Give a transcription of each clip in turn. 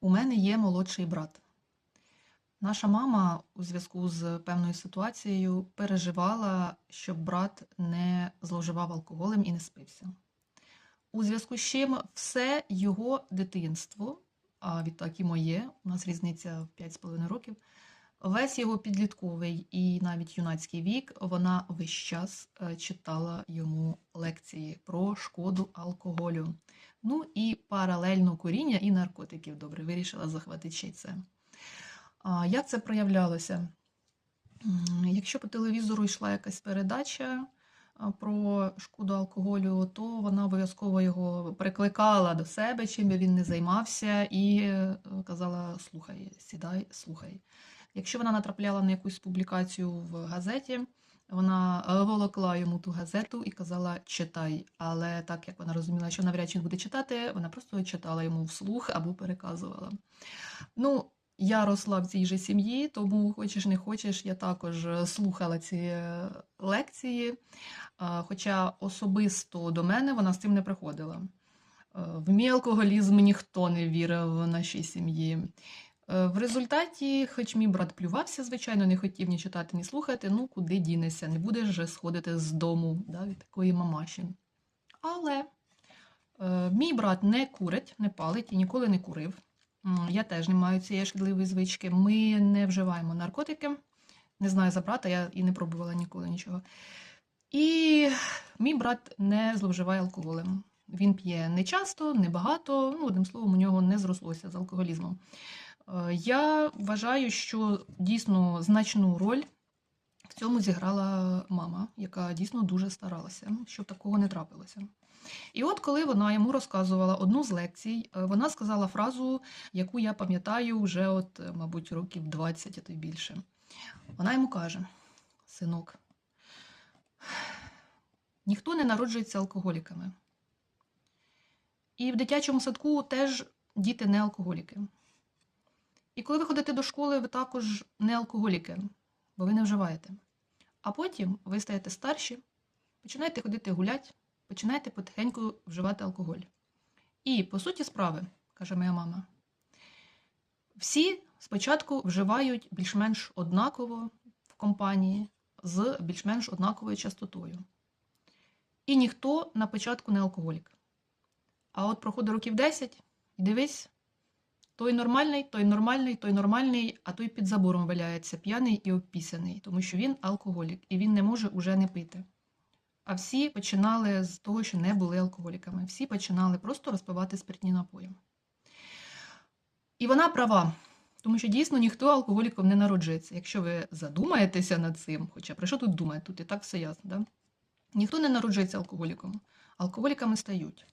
У мене є молодший брат. Наша мама у зв'язку з певною ситуацією переживала, щоб брат не зловживав алкоголем і не спився. У зв'язку з чим все його дитинство, а відтак і моє, у нас різниця в 5,5 років, весь його підлітковий і навіть юнацький вік, вона весь час е, читала йому лекції про шкоду алкоголю. Ну і паралельно куріння і наркотиків. Добре, вирішила захватити ще це. А як це проявлялося? Якщо по телевізору йшла якась передача про шкоду алкоголю, то вона обов'язково його прикликала до себе, чим би він не займався, і е, казала: слухай, сідай, слухай. Якщо вона натрапляла на якусь публікацію в газеті, вона е, волокла йому ту газету і казала читай. Але так як вона розуміла, що навряд чи він буде читати, вона просто читала йому вслух або переказувала. Ну, я росла в цій же сім'ї, тому хочеш не хочеш, я також е, слухала ці е, лекції. Хоча особисто до мене вона з цим не приходила. В мій алкоголізм ніхто не вірив в нашій сім'ї. Е, В результаті, хоч мій брат плювався, звичайно, не хотів ні читати, ні слухати, ну куди дінешся, не будеш же сходити з дому да, від такої мамаші. Але е, мій брат не курить, не палить і ніколи не курив. Я теж не маю цієї шкідливої звички. Ми не вживаємо наркотики. Не знаю за брата, я і не пробувала ніколи нічого. І мій брат не зловживає алкоголем. Він п'є не часто, не багато. Ну, одним словом, у нього не зрослося з алкоголізмом. Е, Я вважаю, що дійсно значну роль в цьому зіграла мама, яка дійсно дуже старалася, щоб такого не трапилося. І от коли вона йому розказувала одну з лекцій, е, вона сказала фразу, яку я пам'ятаю вже, от, е, мабуть, років 20, а то й більше. Вона йому каже: синок, ніхто не народжується алкоголіками. І в дитячому садку теж діти не алкоголіки. І коли ви ходите до школи, ви також не алкоголіки, бо ви не вживаєте. А потім ви стаєте старші, починаєте ходити гулять, починаєте потихеньку вживати алкоголь. І, по суті справи, каже моя мама, всі спочатку вживають більш-менш однаково в компанії з більш-менш однаковою частотою. І ніхто на початку не алкоголік. А от проходить років 10, і дивись, той нормальний, той нормальний, той нормальний, а той під забором валяється, п'яний і обпісяний, тому що він алкоголік і він не може уже не пити. А всі починали з того, що не були алкоголіками. Всі починали просто розпивати спиртні напої. І вона права, тому що дійсно ніхто алкоголіком не народжується. Якщо ви задумаєтеся над цим, хоча про що тут думає, тут і так все ясно, да? ніхто не народжується алкоголіком. Алкоголіками стають.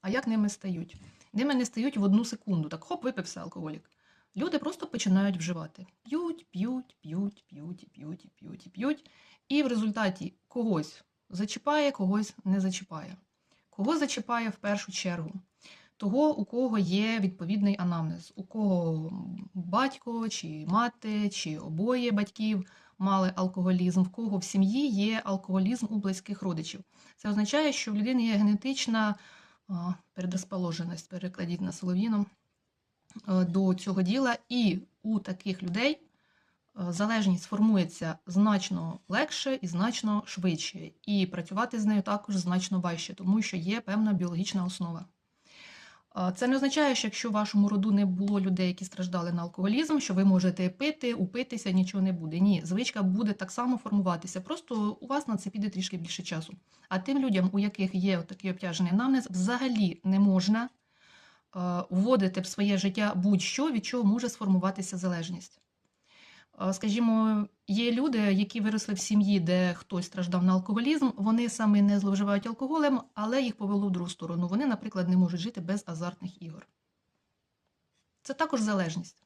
А як ними стають? Ними не стають в одну секунду. Так хоп, випився алкоголік. Люди просто починають вживати. П'ють, п'ють, п'ють, п'ють, п'ють, п'ють, п'ють. І в результаті когось зачіпає, когось не зачіпає. Кого зачіпає в першу чергу? Того, у кого є відповідний анамнез, у кого батько, чи мати, чи обоє батьків мали алкоголізм, в кого в сім'ї є алкоголізм у близьких родичів. Це означає, що в людини є генетична а, передрозположеність, перекладіть на солов'їну, е, до цього діла, і у таких людей е, залежність формується значно легше і значно швидше. І працювати з нею також значно важче, тому що є певна біологічна основа. Це не означає, що якщо в вашому роду не було людей, які страждали на алкоголізм, що ви можете пити, упитися, нічого не буде. Ні, звичка буде так само формуватися. Просто у вас на це піде трішки більше часу. А тим людям, у яких є такий обтяжений анамнез, взагалі не можна е, вводити в своє життя будь-що, від чого може сформуватися залежність. Е, Скажімо, є люди, які виросли в сім'ї, де хтось страждав на алкоголізм, вони самі не зловживають алкоголем, але їх повело в другу сторону. Вони, наприклад, не можуть жити без азартних ігор. Це також залежність.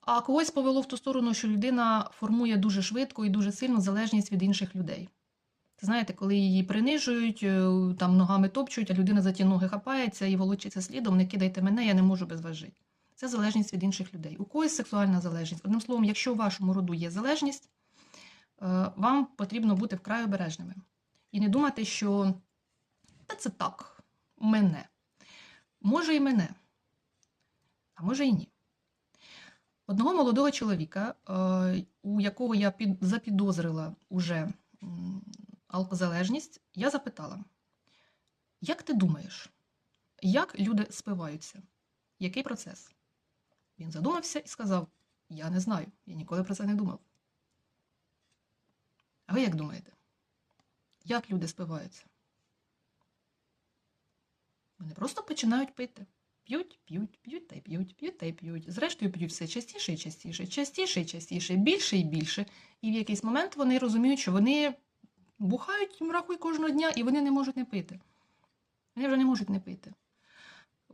А когось повело в ту сторону, що людина формує дуже швидко і дуже сильно залежність від інших людей. Знаєте, коли її принижують, е, там ногами топчуть, а людина за ті ноги хапається і волочиться слідом, не кидайте мене, я не можу без вас жити. Це залежність від інших людей. У когось сексуальна залежність. Одним словом, якщо у вашому роду є залежність, е, вам потрібно бути вкрай обережними. І не думати, що та це так, мене. Може і мене. а може і ні. Одного молодого чоловіка, е, у якого я запідозрила уже алкозалежність, я запитала: як ти думаєш, як люди спиваються? Який процес? Він задумався і сказав: Я не знаю, я ніколи про це не думав. А ви як думаєте? Як люди спиваються? Вони просто починають пити. П'ють, п'ють, п'ють та й п'ють, п'ють та й п'ють. Зрештою, п'ють все частіше і частіше, частіше і частіше, більше і більше. І в якийсь момент вони розуміють, що вони бухають, рахуй кожного дня, і вони не можуть не пити. Вони вже не можуть не пити.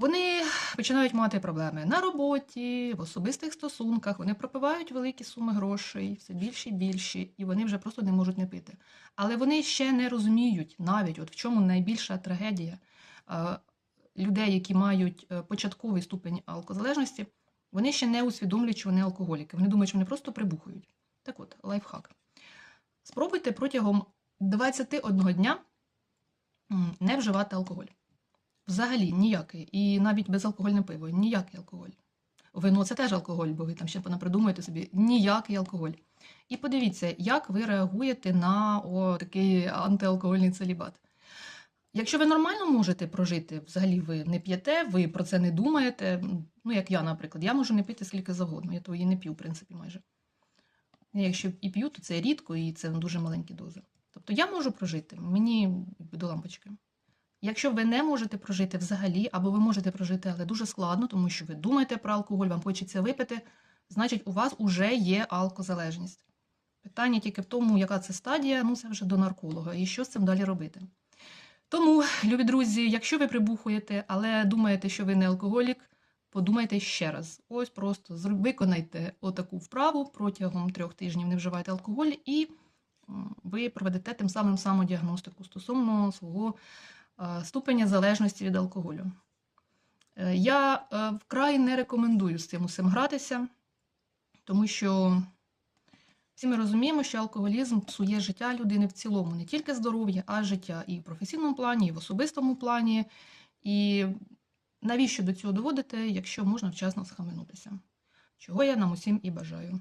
Вони починають мати проблеми на роботі, в особистих стосунках, вони пропивають великі суми грошей, все більше і більше, і вони вже просто не можуть не пити. Але вони ще не розуміють навіть, от в чому найбільша трагедія людей, які мають е, початковий ступень алкозалежності, вони ще не усвідомлюють, що вони алкоголіки. Вони думають, що вони просто прибухають. Так от, лайфхак. Спробуйте протягом 21 дня не вживати алкоголь. Взагалі ніякий. І навіть безалкогольне пиво, ніякий алкоголь. Вино це теж алкоголь, бо ви там ще понапридумуєте собі ніякий алкоголь. І подивіться, як ви реагуєте на о, такий антиалкогольний целібат. Якщо ви нормально можете прожити, взагалі ви не п'єте, ви про це не думаєте. Ну, як я, наприклад, я можу не пити скільки завгодно, я то і не п'ю, в принципі, майже. Якщо і п'ю, то це рідко і це дуже маленькі дози. Тобто я можу прожити, мені до лампочки. Якщо ви не можете прожити взагалі, або ви можете прожити, але дуже складно, тому що ви думаєте про алкоголь, вам хочеться випити, значить у вас вже є алкозалежність. Питання тільки в тому, яка це стадія, ну це вже до нарколога, і що з цим далі робити. Тому, любі друзі, якщо ви прибухуєте, але думаєте, що ви не алкоголік, подумайте ще раз. Ось просто виконайте отаку вправу протягом трьох тижнів не вживайте алкоголь, і ви проведете тим самим самодіагностику стосовно свого ступеня залежності від алкоголю. Е, Я е, вкрай не рекомендую з цим усім гратися, тому що всі ми розуміємо, що алкоголізм псує життя людини в цілому, не тільки здоров'я, а життя і в професійному плані, і в особистому плані. І навіщо до цього доводити, якщо можна вчасно схаменутися? Чого я нам усім і бажаю.